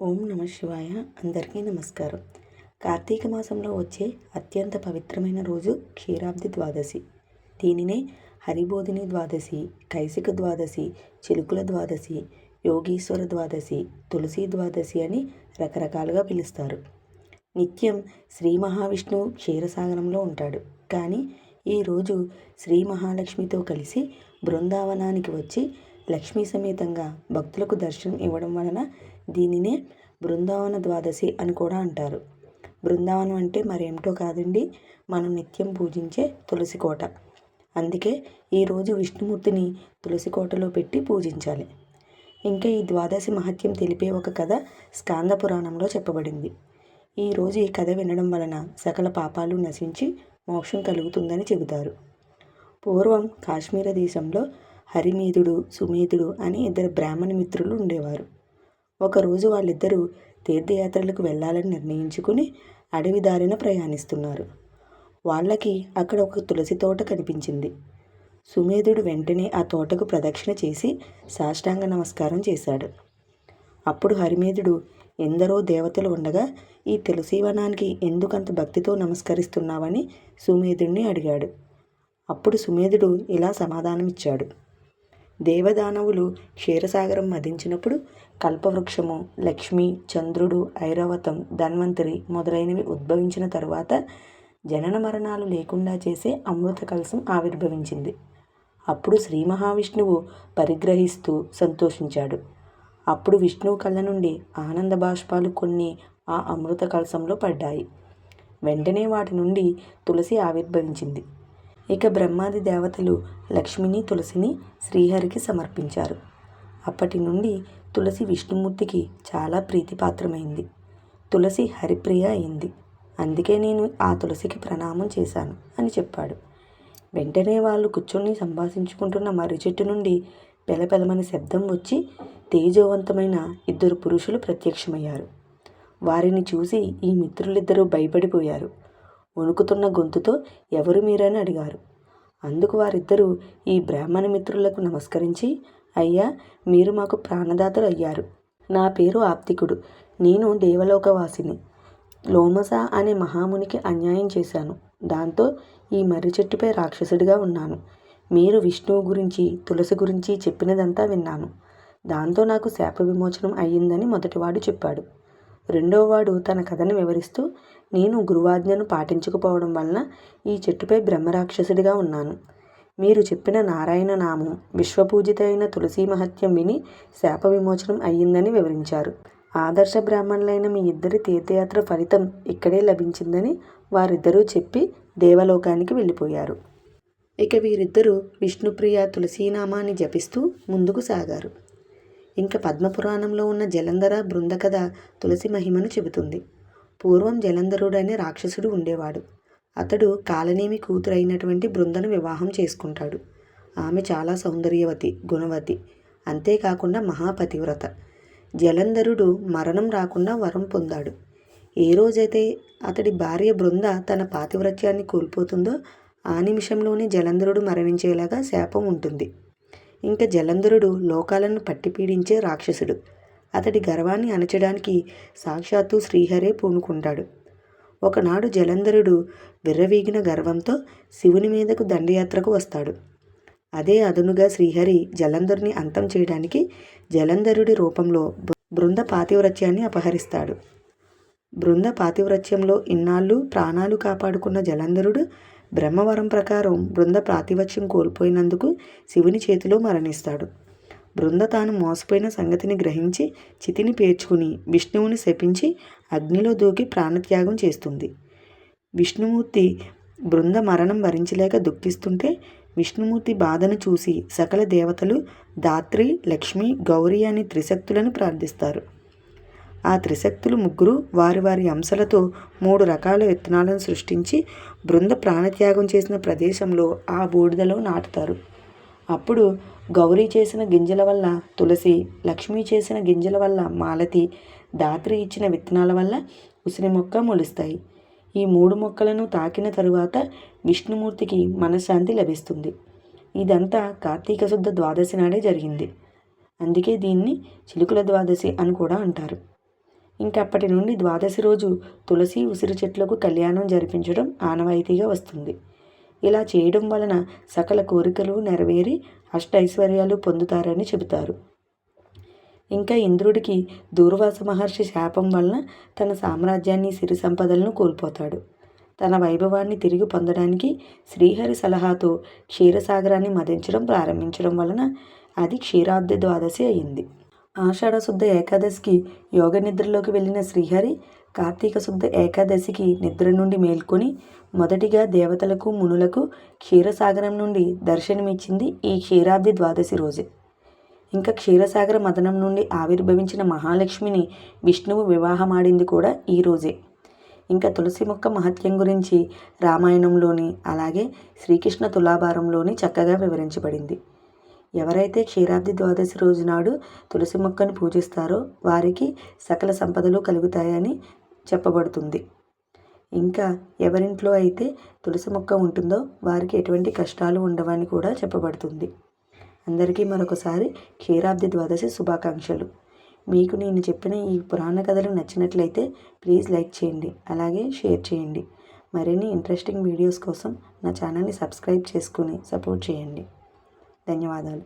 ఓం నమ శివాయ. అందరికీ నమస్కారం. కార్తీక మాసంలో వచ్చే అత్యంత పవిత్రమైన రోజు క్షీరాబ్ది ద్వాదశి. దీనినే హరిబోధిని ద్వాదశి కైసిక ద్వాదశి చిలుకుల ద్వాదశి యోగీశ్వర ద్వాదశి తులసి ద్వాదశి అని రకరకాలుగా పిలుస్తారు. నిత్యం శ్రీ మహావిష్ణువు క్షీరసాగరంలో ఉంటాడు. కానీ ఈరోజు శ్రీ మహాలక్ష్మితో కలిసి బృందావనానికి వచ్చి లక్ష్మీ సమేతంగా భక్తులకు దర్శనం ఇవ్వడం వలన దీనినే బృందావన ద్వాదశి అని కూడా అంటారు. బృందావనం అంటే మరేమిటో కాదండి మనం నిత్యం పూజించే తులసి కోట. అందుకే ఈరోజు విష్ణుమూర్తిని తులసి కోటలో పెట్టి పూజించాలి. ఇంకా ఈ ద్వాదశి మహత్యం తెలిపే ఒక కథ స్కాంద పురాణంలో చెప్పబడింది. ఈరోజు ఈ కథ వినడం వలన సకల పాపాలు నశించి మోక్షం కలుగుతుందని చెబుతారు. పూర్వం కాశ్మీర దేశంలో హరిమేధుడు సుమేధుడు అని ఇద్దరు బ్రాహ్మణ మిత్రులు ఉండేవారు. ఒకరోజు వాళ్ళిద్దరూ తీర్థయాత్రలకు వెళ్ళాలని నిర్ణయించుకుని అడవి దారిన ప్రయాణిస్తున్నారు. వాళ్ళకి అక్కడ ఒక తులసి తోట కనిపించింది. సుమేధుడు వెంటనే ఆ తోటకు ప్రదక్షిణ చేసి సాష్టాంగ నమస్కారం చేశాడు. అప్పుడు హరిమేధుడు ఎందరో దేవతలు ఉండగా ఈ తులసీవనానికి ఎందుకంత భక్తితో నమస్కరిస్తున్నావని సుమేధుడిని అడిగాడు. అప్పుడు సుమేధుడు ఇలా సమాధానమిచ్చాడు. దేవదానవులు క్షీరసాగరం మదించినప్పుడు కల్పవృక్షము లక్ష్మి చంద్రుడు ఐరావతం ధన్వంతరి మొదలైనవి ఉద్భవించిన తరువాత జనన మరణాలు లేకుండా చేసే అమృత కలసం ఆవిర్భవించింది. అప్పుడు శ్రీ మహావిష్ణువు పరిగ్రహిస్తూ సంతోషించాడు. అప్పుడు విష్ణువు కళ్ళ నుండి ఆనంద బాష్పాలు కొన్ని ఆ అమృత కలసంలో పడ్డాయి. వెంటనే వాటి నుండి తులసి ఆవిర్భవించింది. ఇక బ్రహ్మాది దేవతలు లక్ష్మిని తులసిని శ్రీహరికి సమర్పించారు. అప్పటి నుండి తులసి విష్ణుమూర్తికి చాలా ప్రీతిపాత్రమైంది. తులసి హరిప్రియ అయింది. అందుకే నేను ఆ తులసికి ప్రణామం చేశాను అని చెప్పాడు. వెంటనే వాళ్ళు కూర్చొని సంభాషించుకుంటున్న మర్రి చెట్టు నుండి పెలపెలమని శబ్దం వచ్చి తేజోవంతమైన ఇద్దరు పురుషులు ప్రత్యక్షమయ్యారు. వారిని చూసి ఈ మిత్రులిద్దరూ భయపడిపోయారు. వణుకుతున్న గొంతుతో ఎవరు మీరని అడిగారు. అందుకు వారిద్దరూ ఈ బ్రాహ్మణ మిత్రులకు నమస్కరించి అయ్యా మీరు మాకు ప్రాణదాతలు అయ్యారు. నా పేరు ఆప్తికుడు. నేను దేవలోకవాసిని. లోమస అనే మహామునికి అన్యాయం చేశాను. దాంతో ఈ మర్రి చెట్టుపై రాక్షసుడిగా ఉన్నాను. మీరు విష్ణువు గురించి తులసి గురించి చెప్పినదంతా విన్నాను. దాంతో నాకు శాప విమోచనం అయ్యిందని మొదటివాడు చెప్పాడు. రెండోవాడు తన కథను వివరిస్తూ నేను గురువాజ్ఞను పాటించకపోవడం వలన ఈ చెట్టుపై బ్రహ్మరాక్షసుడిగా ఉన్నాను. మీరు చెప్పిన నారాయణ నామం విశ్వపూజిత అయిన తులసీ మహత్యం విని శాప విమోచనం అయ్యిందని వివరించారు. ఆదర్శ బ్రాహ్మణులైన మీ ఇద్దరి తీర్థయాత్ర ఫలితం ఇక్కడే లభించిందని వారిద్దరూ చెప్పి దేవలోకానికి వెళ్ళిపోయారు. ఇక వీరిద్దరూ విష్ణుప్రియ తులసీనామాన్ని జపిస్తూ ముందుకు సాగారు. ఇంకా పద్మపురాణంలో ఉన్న జలంధర బృందకథ తులసి మహిమను చెబుతుంది. పూర్వం జలంధరుడు అనే రాక్షసుడు ఉండేవాడు. అతడు కాలనేమి కూతురైనటువంటి బృందను వివాహం చేసుకుంటాడు. ఆమె చాలా సౌందర్యవతి గుణవతి అంతేకాకుండా మహాపతివ్రత. జలంధరుడు మరణం రాకుండా వరం పొందాడు. ఏ రోజైతే అతడి భార్య బృంద తన పాతివ్రత్యాన్ని కోల్పోతుందో ఆ నిమిషంలోనే జలంధరుడు మరణించేలాగా శాపం ఉంటుంది. ఇంకా జలంధరుడు లోకాలను పట్టిపీడించే రాక్షసుడు. అతడి గర్వాన్ని అణచడానికి సాక్షాత్తు శ్రీహరే పూనుకుంటాడు. ఒకనాడు జలంధరుడు విర్రవీగిన గర్వంతో శివుని మీదకు దండయాత్రకు వస్తాడు. అదే అదునుగా శ్రీహరి జలంధరుని అంతం చేయడానికి జలంధరుడి రూపంలో బృంద పాతివ్రత్యాన్ని అపహరిస్తాడు. బృంద పాతివ్రత్యంలో ఇన్నాళ్ళు ప్రాణాలు కాపాడుకున్న జలంధరుడు బ్రహ్మవరం ప్రకారం బృంద ప్రాతివత్యం కోల్పోయినందుకు శివుని చేతిలో మరణిస్తాడు. బృంద తాను మోసపోయిన సంగతిని గ్రహించి చితిని పేర్చుకుని విష్ణువుని శపించి అగ్నిలో దూకి ప్రాణత్యాగం చేస్తుంది. విష్ణుమూర్తి బృంద మరణం భరించలేక దుఃఖిస్తుంటే విష్ణుమూర్తి బాధను చూసి సకల దేవతలు దాత్రి లక్ష్మి గౌరీ అని త్రిశక్తులను ప్రార్థిస్తారు. ఆ త్రిశక్తులు ముగ్గురు వారి వారి అంశలతో మూడు రకాల విత్తనాలను సృష్టించి బృంద ప్రాణత్యాగం చేసిన ప్రదేశంలో ఆ బూడిదలో నాటుతారు. అప్పుడు గౌరీ చేసిన గింజల వల్ల తులసి లక్ష్మి చేసిన గింజల వల్ల మాలతి దాత్రి ఇచ్చిన విత్తనాల వల్ల ఉసిరి మొక్క మొలుస్తాయి. ఈ మూడు మొక్కలను తాకిన తరువాత విష్ణుమూర్తికి మనశ్శాంతి లభిస్తుంది. ఇదంతా కార్తీక శుద్ధ ద్వాదశి నాడే జరిగింది. అందుకే దీన్ని చిలుకుల ద్వాదశి అని కూడా అంటారు. ఇంకా అప్పటి నుండి ద్వాదశి రోజు తులసి ఉసిరి చెట్లకు కళ్యాణం జరిపించడం ఆనవాయితీగా వస్తుంది. ఇలా చేయడం వలన సకల కోరికలు నెరవేరి అష్టైశ్వర్యాలు పొందుతారని చెబుతారు. ఇంకా ఇంద్రుడికి దూర్వాస మహర్షి శాపం వలన తన సామ్రాజ్యాన్ని సిరి సంపదలను కోల్పోతాడు. తన వైభవాన్ని తిరిగి పొందడానికి శ్రీహరి సలహాతో క్షీరసాగరాన్ని మదించడం ప్రారంభించడం వలన అది క్షీరాబ్ది ద్వాదశి అయింది. ఆషాఢశుద్ధ ఏకాదశికి యోగ నిద్రలోకి వెళ్ళిన శ్రీహరి కార్తీక శుద్ధ ఏకాదశికి నిద్ర నుండి మేల్కొని మొదటిగా దేవతలకు మునులకు క్షీరసాగరం నుండి దర్శనమిచ్చింది ఈ క్షీరాబ్ది ద్వాదశి రోజే. ఇంకా క్షీరసాగర మదనం నుండి ఆవిర్భవించిన మహాలక్ష్మిని విష్ణువు వివాహమాడింది కూడా ఈ రోజే. ఇంకా తులసి మొక్క మహత్యం గురించి రామాయణంలోని అలాగే శ్రీకృష్ణ తులాభారంలోని చక్కగా వివరించబడింది. ఎవరైతే క్షీరాబ్ది ద్వాదశి రోజు నాడు తులసి మొక్కను పూజిస్తారో వారికి సకల సంపదలు కలుగుతాయని చెప్పబడుతుంది. ఇంకా ఎవరింట్లో అయితే తులసి మొక్క ఉంటుందో వారికి ఎటువంటి కష్టాలు ఉండవని కూడా చెప్పబడుతుంది. అందరికీ మరొకసారి క్షీరాబ్ది ద్వాదశి శుభాకాంక్షలు. మీకు నేను చెప్పిన ఈ పురాణ కథలు నచ్చినట్లయితే ప్లీజ్ లైక్ చేయండి అలాగే షేర్ చేయండి. మరిన్ని ఇంట్రెస్టింగ్ వీడియోస్ కోసం నా ఛానల్ని సబ్స్క్రైబ్ చేసుకుని సపోర్ట్ చేయండి. ధన్యవాదాలు.